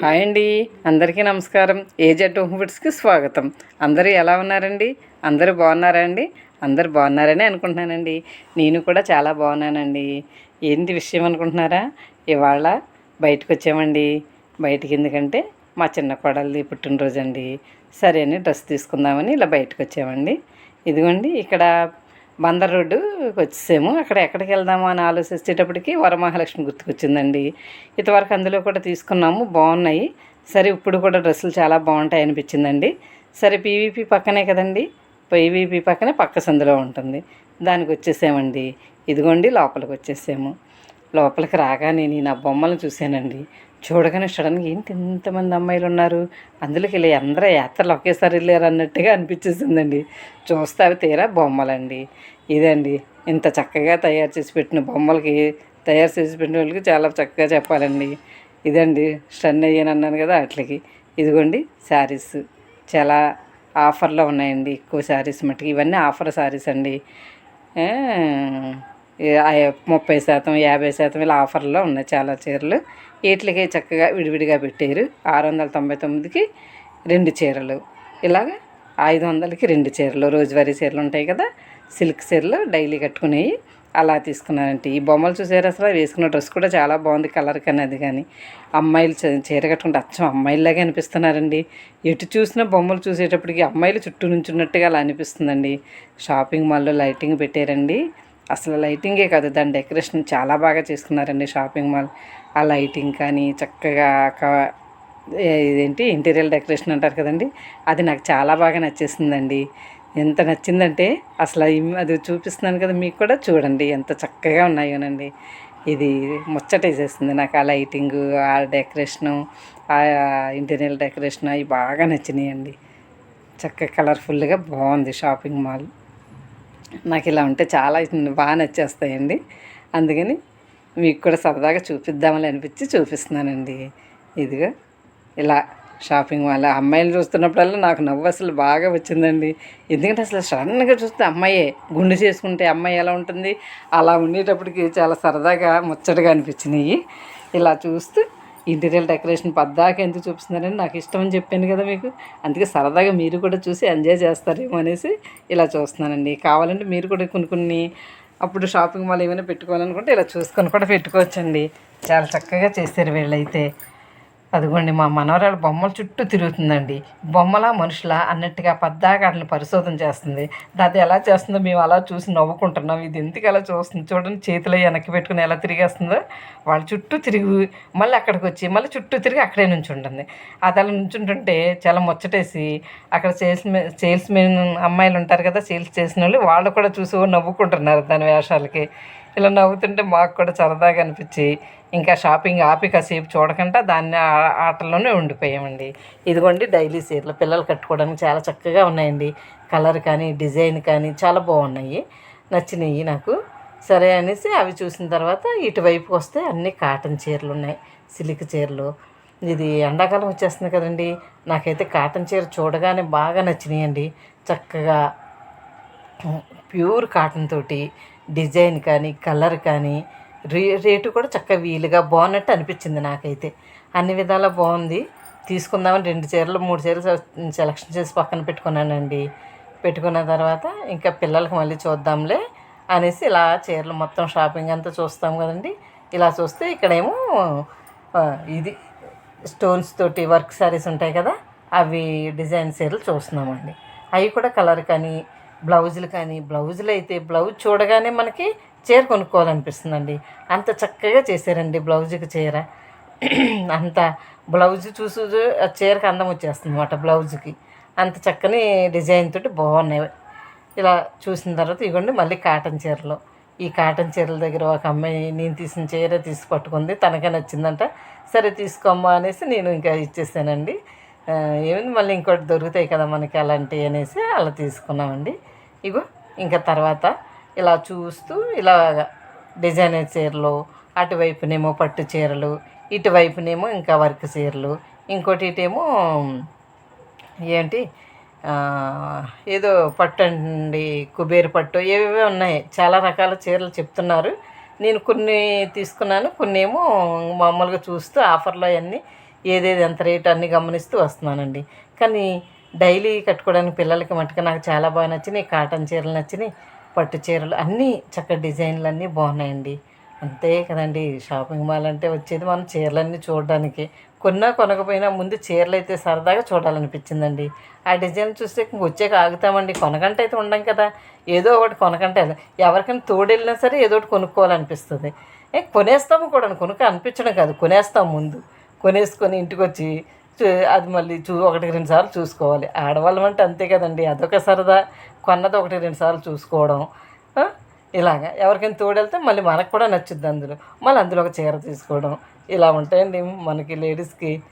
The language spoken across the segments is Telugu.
హాయ్ అండి. అందరికీ నమస్కారం. ఏజెడ్ ఫుడ్స్కి స్వాగతం. అందరూ ఎలా ఉన్నారండి? అందరూ బాగున్నారా అండి? అందరు బాగున్నారని అనుకుంటున్నానండి. నేను కూడా చాలా బాగున్నానండి. ఏంటి విషయం అనుకుంటున్నారా? ఇవాళ బయటకు వచ్చామండి. బయటికి ఎందుకంటే మా చిన్న కోడలిది పుట్టినరోజు అండి సరే అని డ్రెస్ తీసుకుందామని ఇలా బయటకు వచ్చామండి. ఇదిగోండి ఇక్కడ బందర్ రోడ్డు వచ్చేసాము. అక్కడ ఎక్కడికి వెళ్దాము అని ఆలోచించేటప్పటికి వరమహాలక్ష్మి గుర్తుకొచ్చిందండి. ఇంతవరకు అందులో కూడా తీసుకున్నాము. బాగున్నాయి. సరే ఇప్పుడు కూడా డ్రెస్సులు చాలా బాగుంటాయి అనిపించిందండి. సరే పీవీపీ పక్కనే కదండి. పీవీపీ పక్కనే పక్క సందులో ఉంటుంది. దానికి వచ్చేసామండి. ఇదిగోండి లోపలికి వచ్చేసాము. లోపలికి రాగానే నేను ఆ బొమ్మలను చూశానండి. చూడగానే సడన్గా ఏంటి ఇంతమంది అమ్మాయిలు ఉన్నారు అందులోకి వెళ్ళి అందరూ యాత్రలు ఒకేసారి వెళ్ళారు అన్నట్టుగా అనిపించేసిందండి. చూస్తే అవి తీరా బొమ్మలండి. ఇదండి. ఇంత చక్కగా తయారు చేసి పెట్టిన బొమ్మలకి తయారు చేసి పెట్టిన వాళ్ళకి చాలా చక్కగా చెప్పాలండి. ఇదండి స్టన్ అయ్యాను అన్నాను కదా వాటికి ఇదిగోండి శారీస్. చాలా ఆఫర్లో ఉన్నాయండి. ఎక్కువ శారీస్ మట్టుకు ఇవన్నీ ఆఫర్ శారీస్ అండి. ముప్పై శాతం యాభై శాతం ఇలా ఆఫర్లో ఉన్నాయి చాలా చీరలు. వీటికి చక్కగా విడివిడిగా పెట్టారు. ఆరు వందల తొంభై తొమ్మిదికి రెండు చీరలు. ఇలాగ ఐదు వందలకి రెండు చీరలు. రోజువారీ చీరలు ఉంటాయి కదా సిల్క్ చీరలు డైలీ కట్టుకునేవి. అలా తీసుకున్నానంటే ఈ బొమ్మలు చూసారు అసలు? వేసుకున్న డ్రెస్ కూడా చాలా బాగుంది కలర్ కానీ అది కానీ. అమ్మాయిలు చ- చీర కట్టుకుంటే అచ్చం అమ్మాయిలాగే అనిపిస్తున్నారండి. ఎటు చూసినా బొమ్మలు చూసేటప్పటికి అమ్మాయిలు చుట్టూ నుంచున్నట్టుగా అలా అనిపిస్తుందండి. షాపింగ్ మాల్లో లైటింగ్ పెట్టారండి. అసలు లైటింగే కాదు దాని డెకరేషన్ చాలా బాగా చేసుకున్నారండి షాపింగ్ మాల్. ఆ లైటింగ్ కానీ చక్కగా ఇదేంటి ఇంటీరియర్ డెకరేషన్ అంటారు కదండి అది నాకు చాలా బాగా నచ్చేసిందండి. ఎంత నచ్చిందంటే అసలు అది చూపిస్తున్నాను కదా మీకు కూడా చూడండి ఎంత చక్కగా ఉన్నాయోనండి. ఇది ముచ్చటేసేస్తుంది నాకు ఆ లైటింగు ఆ డెకరేషను ఆ ఇంటీరియర్ డెకరేషన్ అవి బాగా నచ్చినాయండి. చక్కగా కలర్ఫుల్గా బాగుంది షాపింగ్ మాల్. నాకు ఇలా ఉంటే చాలా బాగా నచ్చేస్తాయండి. అందుకని మీకు కూడా సరదాగా చూపిద్దామని అనిపించి చూపిస్తున్నానండి. ఇదిగో ఇలా షాపింగ్ మాల్ అమ్మాయిలు చూస్తున్నప్పుడల్లా నాకు నవ్వు అసలు బాగా వచ్చిందండి. ఎందుకంటే అసలు సడన్గా చూస్తే అమ్మాయే గుండు చేసుకుంటే అమ్మాయి ఎలా ఉంటుంది? అలా ఉండేటప్పటికి చాలా సరదాగా ముచ్చటగా అనిపించినాయి. ఇలా చూస్తూ ఇంటీరియర్ డెకరేషన్ పద్దాక ఎందుకు చూపిస్తున్నారని నాకు ఇష్టం అని చెప్పాను కదా మీకు. అందుకే సరదాగా మీరు కూడా చూసి ఎంజాయ్ చేస్తారేమో అనేసి ఇలా చూస్తున్నానండి. కావాలంటే మీరు కూడా కొన్ని కొన్ని అప్పుడు షాపింగ్ మాల్ ఏమైనా పెట్టుకోవాలనుకుంటే ఇలా చూసుకొని కూడా పెట్టుకోవచ్చండి. చాలా చక్కగా చేశారు వీళ్ళైతే. అదిగోండి మా మనవరాలు బొమ్మల చుట్టూ తిరుగుతుందండి. బొమ్మలా మనుషులా అన్నట్టుగా పద్దాగా వాటిని పరిశోధన చేస్తుంది. అది ఎలా చేస్తుందో మేము అలా చూసి నవ్వుకుంటున్నాం. ఇది ఎందుకు అలా చూస్తుంది? చూడండి చేతిలో వెనక్కి పెట్టుకుని ఎలా తిరిగేస్తుందో. వాళ్ళ చుట్టూ తిరిగి మళ్ళీ అక్కడికి వచ్చి మళ్ళీ చుట్టూ తిరిగి అక్కడే నుంచి ఉంటుంది అది అలా నుంచుంటుంటే చాలా ముచ్చటేసి అక్కడ సేల్స్ సేల్స్ మెన్ అమ్మాయిలు ఉంటారు కదా సేల్స్ చేసిన వాళ్ళు వాళ్ళు కూడా చూసి నవ్వుకుంటున్నారు దాని వేషాలకి. ఇలా నవ్వుతుంటే మాకు కూడా సరదాగా అనిపించి ఇంకా షాపింగ్ ఆపి కాసేపు చూడకుండా దాన్ని ఆటల్లోనే ఉండిపోయామండి. ఇదిగోండి డైలీ చీరలు పిల్లలు కట్టుకోవడానికి చాలా చక్కగా ఉన్నాయండి. కలర్ కానీ డిజైన్ కానీ చాలా బాగున్నాయి. నచ్చినాయి నాకు. సరే అనేసి అవి చూసిన తర్వాత ఇటువైపు వస్తే అన్ని కాటన్ చీరలు ఉన్నాయి. సిల్క్ చీరలు. ఇది ఎండాకాలం వచ్చేస్తుంది కదండి. నాకైతే కాటన్ చీర చూడగానే బాగా నచ్చినాయండి. చక్కగా ప్యూర్ కాటన్ తోటి డిజైన్ కానీ కలర్ కానీ రే రేటు కూడా చక్కగా వీలుగా బాగున్నట్టు అనిపించింది నాకైతే. అన్ని విధాలా బాగుంది. తీసుకుందామని రెండు చీరలు మూడు చీరలు సెలక్షన్ చేసి పక్కన పెట్టుకున్నానండి. పెట్టుకున్న తర్వాత ఇంకా పిల్లలకి మళ్ళీ చూద్దాంలే అనేసి ఇలా చీరలు మొత్తం షాపింగ్ అంతా చూస్తాం కదండి. ఇలా చూస్తే ఇక్కడేమో ఇది స్టోన్స్ తోటి వర్క్ శారీస్ ఉంటాయి కదా అవి డిజైన్ చీరలు చూస్తున్నామండి. అవి కూడా కలర్ కానీ బ్లౌజులు కానీ బ్లౌజులు అయితే బ్లౌజ్ చూడగానే మనకి చీర కొనుక్కోవాలనిపిస్తుందండి. అంత చక్కగా చేశారండి బ్లౌజ్కి చీర. అంత బ్లౌజ్ చూసి ఆ చీరకు అందం వచ్చేస్తుంది అనమాట బ్లౌజ్కి. అంత చక్కని డిజైన్ తోటి బాగున్నాయి. ఇలా చూసిన తర్వాత ఇవ్వండి మళ్ళీ కాటన్ చీరలు. ఈ కాటన్ చీరల దగ్గర ఒక అమ్మాయి నేను తీసిన చీర తీసి పట్టుకుంది తనకే నచ్చిందంట. సరే తీసుకోమ్మా అనేసి నేను ఇంకా ఇచ్చేసానండి. ఏమైంది? మళ్ళీ ఇంకోటి దొరుకుతాయి కదా మనకి అలాంటివి అనేసి అలా తీసుకున్నామండి. ఇగో ఇంకా తర్వాత ఇలా చూస్తూ ఇలా డిజైనర్ చీరలు అటువైపునేమో పట్టు చీరలు ఇటువైపునేమో ఇంకా వర్క్ చీరలు ఇంకోటి ఇటేమో ఏంటి ఏదో పట్టు అండి కుబేరు పట్టు ఏవేవో ఉన్నాయి. చాలా రకాల చీరలు చెప్తున్నారు. నేను కొన్ని తీసుకున్నాను కొన్ని ఏమో మామూలుగా చూస్తూ ఆఫర్లో అన్నీ ఏదేది ఎంత రేటు అన్నీ గమనిస్తూ వస్తున్నానండి. కానీ డైలీ కట్టుకోవడానికి పిల్లలకి మటుకు నాకు చాలా బాగా నచ్చినాయి కాటన్ చీరలు నచ్చినాయి. పట్టు చీరలు అన్నీ చక్కటి డిజైన్లు అన్నీ బాగున్నాయండి. అంతే కదండి షాపింగ్ మాల్ అంటే వచ్చేది మనం చీరలన్నీ చూడడానికి. కొన్నా కొనకపోయినా ముందు చీరలు అయితే సరదాగా చూడాలనిపించిందండి. ఆ డిజైన్ చూస్తే వచ్చాక ఆగుతామండి. కొనకంటే అయితే ఉండం కదా. ఏదో ఒకటి కొనకంటే ఎవరికైనా తోడెళ్ళినా సరే ఏదో ఒకటి కొనుక్కోవాలనిపిస్తుంది. ఏ కొనేస్తాము కూడా కొనుక్క అనిపించడం కాదు. కొనేస్తాం ముందు. కొనేసుకొని ఇంటికి వచ్చి అది మళ్ళీ చూ ఒకటి రెండు సార్లు చూసుకోవాలి. ఆడవాళ్ళం అంటే అంతే కదండి. అదొక సరదా. కొన్నది ఒకటి రెండు సార్లు చూసుకోవడం. ఇలాగ ఇలాగా. ఎవరికైనా తోడెళ్తే మళ్ళీ మనకు కూడా నచ్చుద్ది అందులో. మళ్ళీ అందులో ఒక చీర తీసుకోవడం. ఇలా ఉంటాయండి మనకి లేడీస్కి.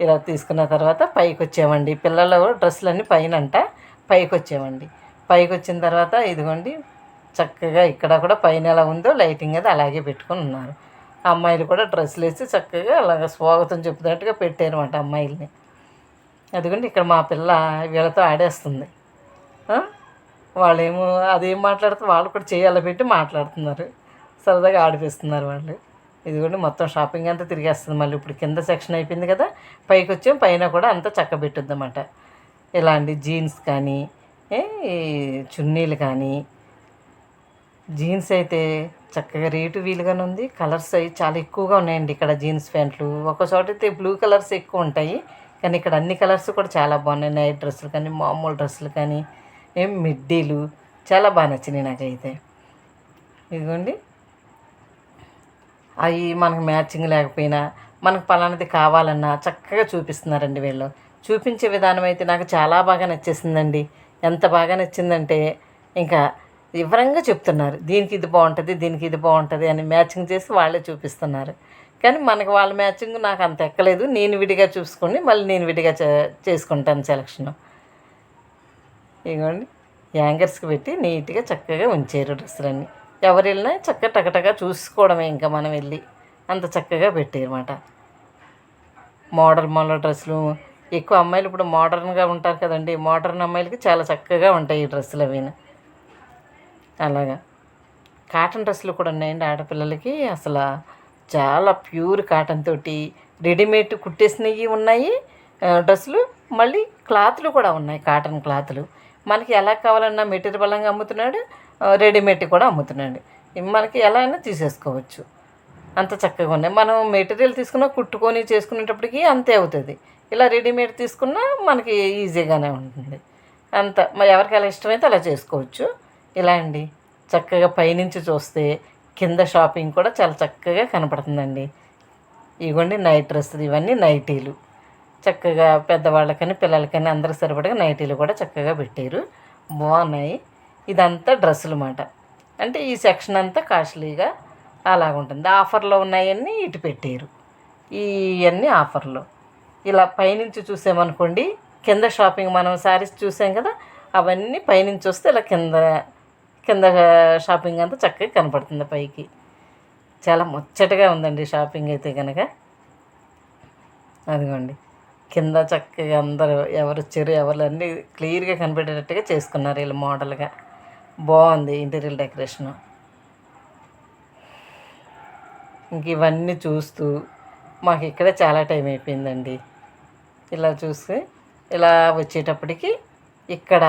ఇలా తీసుకున్న తర్వాత పైకి వచ్చామండి పిల్లల డ్రెస్సులన్నీ పైన అంట పైకి వచ్చామండి పైకి వచ్చిన తర్వాత ఇదిగోండి. చక్కగా ఇక్కడ కూడా పైన ఎలా ఉందో లైటింగ్ అది అలాగే పెట్టుకొని ఉన్నారు. అమ్మాయిలు కూడా డ్రెస్సులు వేసి చక్కగా అలాగ స్వాగతం చెప్తున్నట్టుగా పెట్టారన్నమాట అమ్మాయిల్ని. అదిగోండి ఇక్కడ మా పిల్ల వీళ్ళతో ఆడేస్తుంది. వాళ్ళేమో అదేం మాట్లాడుతూ వాళ్ళు కూడా చేయాలి పెట్టి మాట్లాడుతున్నారు. సరదాగా ఆడిపిస్తున్నారు వాళ్ళు. ఇదిగోండి మొత్తం షాపింగ్ అంతా తిరిగేస్తుంది మళ్ళీ ఇప్పుడు కింద సెక్షన్ అయిపోయింది కదా పైకి వచ్చాం పైన కూడా అంతా చక్క పెట్టుద్దన్నమాట. ఇలాంటి జీన్స్ కానీ ఈ చున్నీలు కానీ జీన్స్ అయితే చక్కగా రేటు వీలుగానే ఉంది. కలర్స్ అవి చాలా ఎక్కువగా ఉన్నాయండి ఇక్కడ జీన్స్ ప్యాంట్లు. ఒక చోట అయితే బ్లూ కలర్స్ ఎక్కువ ఉంటాయి. కానీ ఇక్కడ అన్ని కలర్స్ కూడా చాలా బాగున్నాయి. నైట్ డ్రెస్సులు కానీ మామూలు డ్రెస్సులు కానీ ఏం మిడ్డీలు చాలా బాగా నచ్చినాయి నాకైతే. ఇదిగోండి. అవి మనకు మ్యాచింగ్ లేకపోయినా మనకు పలానది కావాలన్నా చక్కగా చూపిస్తున్నారండి వీళ్ళు. చూపించే విధానం అయితే నాకు చాలా బాగా నచ్చేసిందండి. ఎంత బాగా నచ్చిందంటే ఇంకా వివరంగా చెప్తున్నారు. దీనికి ఇది బాగుంటుంది దీనికి ఇది బాగుంటుంది అని మ్యాచింగ్ చేసి వాళ్ళే చూపిస్తున్నారు. కానీ మనకి వాళ్ళ మ్యాచింగ్ నాకు అంత ఎక్కలేదు. నేను విడిగా చూసుకొని మళ్ళీ నేను విడిగా చే- చేసుకుంటాను సెలక్షన్. ఇదిగోండి యాంగర్స్కి పెట్టి నీట్గా చక్కగా ఉంచారు డ్రెస్సులన్నీ. ఎవరు వెళ్ళినా చక్కగా టకటగా చూసుకోవడమే ఇంకా మనం వెళ్ళి అంత చక్కగా పెట్టారు అన్నమాట మోడర్న్ మోడల్ డ్రెస్సులు. ఎక్కువ అమ్మాయిలు ఇప్పుడు మోడర్న్గా ఉంటారు కదండి. మోడర్న్ అమ్మాయిలకి చాలా చక్కగా ఉంటాయి ఈ డ్రెస్సులు అవిను అలాగా. కాటన్ డ్రెస్సులు కూడా ఉన్నాయండి ఆడపిల్లలకి. అసలు చాలా ప్యూర్ కాటన్ తోటి రెడీమేడ్ కుట్టేసినవి ఉన్నాయి డ్రెస్సులు. మళ్ళీ క్లాత్లు కూడా ఉన్నాయి కాటన్ క్లాత్లు. మనకి ఎలా కావాలన్నా మెటీరియల్ బలంగా అమ్ముతున్నాడు రెడీమేడ్ కూడా అమ్ముతున్నాడు. మనకి ఎలా అయినా తీసేసుకోవచ్చు. అంత చక్కగా ఉన్నాయి. మనం మెటీరియల్ తీసుకున్నా కుట్టుకొని చేసుకునేటప్పటికి అంతే అవుతుంది. ఇలా రెడీమేడ్ తీసుకున్నా మనకి ఈజీగానే ఉంటుంది. అంత. మరి ఎవరికి ఎలా ఇష్టమైతే అలా చేసుకోవచ్చు. ఇలా అండి? చక్కగా పైనుంచి చూస్తే కింద షాపింగ్ కూడా చాలా చక్కగా కనపడుతుందండి. ఇవ్వండి నైట్ డ్రెస్సులు ఇవన్నీ నైటీలు. చక్కగా పెద్దవాళ్ళకని పిల్లలకని అందరికి సరిపడగా నైటీలు కూడా చక్కగా పెట్టారు. బాగున్నాయి. ఇదంతా డ్రెస్సులు మాట. అంటే ఈ సెక్షన్ అంతా కాస్ట్లీగా అలాగుంటుంది ఆఫర్లో ఉన్నాయన్నీ ఇటు పెట్టారు. ఇవన్నీ ఆఫర్లో. ఇలా పైనుంచి చూసామనుకోండి కింద షాపింగ్ మనం శారీస్ చూసాం కదా అవన్నీ పైనుంచి వస్తే ఇలా కింద కింద షాపింగ్ అంతా చక్కగా కనపడుతుంది పైకి. చాలా ముచ్చటగా ఉందండి షాపింగ్ అయితే కనుక అదిగోండి. కింద చక్కగా అందరూ ఎవరు వచ్చారు ఎవరు అన్నీ క్లియర్గా కనిపెట్టేటట్టుగా చేసుకున్నారు వీళ్ళు మోడల్గా. బాగుంది ఇంటీరియర్ డెకరేషను. ఇంక ఇవన్నీ చూస్తూ మాకు ఇక్కడే చాలా టైం అయిపోయిందండి. ఇలా చూసి ఇలా వచ్చేటప్పటికి ఇక్కడ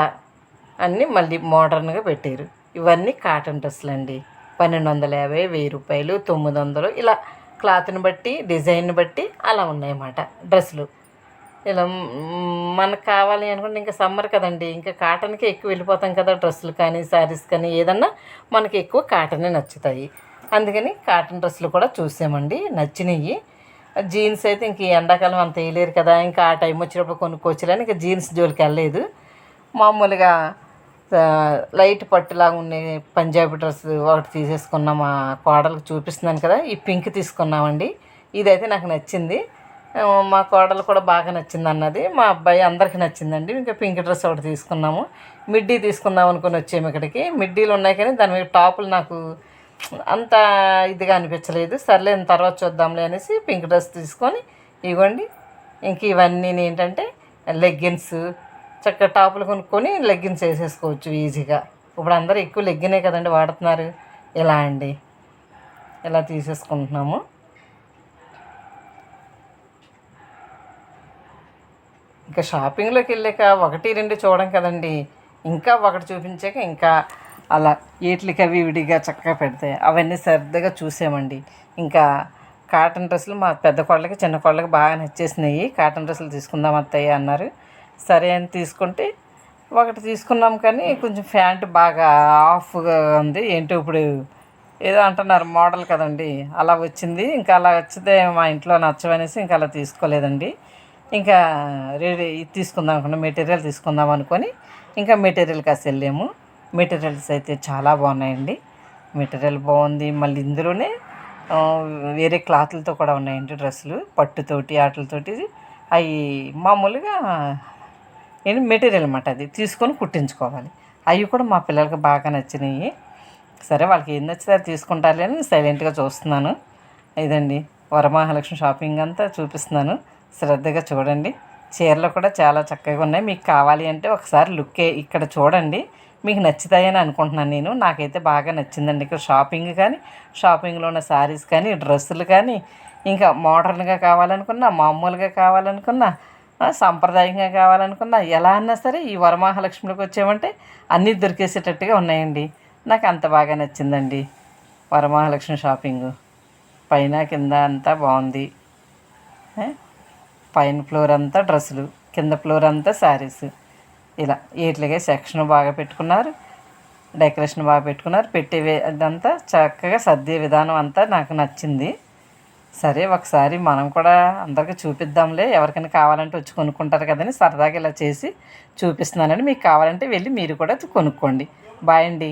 అన్నీ మళ్ళీ మోడర్న్గా పెట్టారు. ఇవన్నీ కాటన్ డ్రెస్సులు అండి పన్నెండు వందల యాభై వెయ్యి రూపాయలు తొమ్మిది వందలు ఇలా క్లాత్ని బట్టి డిజైన్ని బట్టి అలా ఉన్నాయన్నమాట డ్రెస్సులు. ఇలా మనకు కావాలి అనుకుంటే ఇంకా సమ్మర్ కదండి. ఇంకా కాటన్కే ఎక్కువ వెళ్ళిపోతాం కదా డ్రెస్సులు కానీ శారీస్ కానీ ఏదన్నా మనకి ఎక్కువ కాటనే నచ్చుతాయి. అందుకని కాటన్ డ్రెస్సులు కూడా చూసామండి నచ్చినాయి. జీన్స్ అయితే ఇంక ఎండాకాలం అంత వేయలేరు కదా ఇంకా ఆ టైం వచ్చినప్పుడు కొనుక్కోవచ్చులని ఇంకా జీన్స్ జోలికి వెళ్ళలేదు. మామూలుగా లైట్ పట్టులాగా ఉండే పంజాబీ డ్రెస్ ఒకటి తీసేసుకున్నాం మా కోడలకు చూపిస్తున్నాను కదా ఈ పింక్ తీసుకున్నామండి. ఇదైతే నాకు నచ్చింది. మా కోడలు కూడా బాగా నచ్చింది అన్నది. మా అబ్బాయి అందరికీ నచ్చిందండి. ఇంకా పింక్ డ్రెస్ ఒకటి తీసుకున్నాము. మిడ్డీ తీసుకుందాం అనుకుని వచ్చాము ఇక్కడికి. మిడ్డీలు ఉన్నాయి కానీ దాని మీద టాపులు నాకు అంత ఇదిగా అనిపించలేదు. సర్లే తర్వాత చూద్దాంలే అనేసి పింక్ డ్రెస్ తీసుకొని ఇవ్వండి. ఇంక ఇవన్నీ ఏంటంటే లెగ్గిన్స్ చక్కగా టాపులు కొనుక్కొని లెగ్గిన్స్ వేసేసుకోవచ్చు ఈజీగా. ఇప్పుడు అందరూ ఎక్కువ లెగ్గినే కదండి వాడుతున్నారు. ఇలా అండి? ఇలా తీసేసుకుంటున్నాము? ఇంకా షాపింగ్లోకి వెళ్ళాక ఒకటి రెండు చూడడం కదండి. ఇంకా ఒకటి చూపించాక ఇంకా అలా ఏట్లకి అవి విడిగా చక్కగా పెడతాయి అవన్నీ సరదాగా చూసామండి. ఇంకా కాటన్ డ్రెస్సులు మా పెద్ద కోళ్ళకి చిన్న కోళ్ళకి బాగా నచ్చేసినాయి. కాటన్ డ్రెస్సులు తీసుకుందాం అత్తయ్య అన్నారు. సరే అని తీసుకుంటే ఒకటి తీసుకున్నాం కానీ కొంచెం ప్యాంట్ బాగా ఆఫ్గా ఉంది. ఏంటో ఇప్పుడు ఏదో అంటున్నారు మోడల్ కదండి. అలా వచ్చింది. ఇంకా అలా వచ్చితే మా ఇంట్లో నచ్చవనేసి ఇంకా అలా తీసుకోలేదండి. ఇంకా రెడీ ఇది తీసుకుందాం అనుకున్నాం. మెటీరియల్ తీసుకుందాం అనుకొని ఇంకా మెటీరియల్ కాసి వెళ్ళాము. మెటీరియల్స్ అయితే చాలా బాగున్నాయండి. మెటీరియల్ బాగుంది. మళ్ళీ ఇందులోనే వేరే క్లాత్లతో కూడా ఉన్నాయండి డ్రెస్సులు. పట్టుతోటి ఆటలతోటి. అవి మామూలుగా మెటీరియల్ అన్నమాట అది తీసుకొని కుట్టించుకోవాలి. అవి కూడా మా పిల్లలకి బాగా నచ్చినాయి. సరే వాళ్ళకి ఏం నచ్చితే అది తీసుకుంటారులే అని సైలెంట్గా చూస్తున్నాను. ఇదండి వరమహాలక్ష్మి షాపింగ్ అంతా చూపిస్తున్నాను. శ్రద్ధగా చూడండి. చీరలు కూడా చాలా చక్కగా ఉన్నాయి. మీకు కావాలి అంటే ఒకసారి లుక్కే ఇక్కడ చూడండి. మీకు నచ్చుతాయని అనుకుంటున్నాను నేను. నాకైతే బాగా నచ్చిందండి ఇక్కడ షాపింగ్ కానీ షాపింగ్లో ఉన్న శారీస్ కానీ డ్రెస్సులు కానీ ఇంకా మోడర్న్గా కావాలనుకున్నా మామూలుగా కావాలనుకున్నా సాంప్రదాయంగా కావాలనుకున్నా ఎలా అన్నా సరే ఈ వరమహాలక్ష్మిలోకి వచ్చామంటే అన్నీ దొరికేసేటట్టుగా ఉన్నాయండి. నాకు అంత బాగా నచ్చిందండి వరమహాలక్ష్మి షాపింగ్. పైన కింద అంతా బాగుంది. పైన ఫ్లోర్ అంతా డ్రెస్సులు కింద ఫ్లోర్ అంతా శారీస్. ఇలా వీటిగా సెక్షన్ బాగా పెట్టుకున్నారు డెకరేషన్ బాగా పెట్టుకున్నారు పెట్టే అదంతా చక్కగా సర్దే విధానం అంతా నాకు నచ్చింది. సరే ఒకసారి మనం కూడా అందరికీ చూపిద్దాంలే. ఎవరికైనా కావాలంటే వచ్చి కొనుక్కుంటారు కదని సరదాగా ఇలా చేసి చూపిస్తున్నానని మీకు కావాలంటే వెళ్ళి మీరు కూడా కొనుక్కోండి. బాయ్ అండి.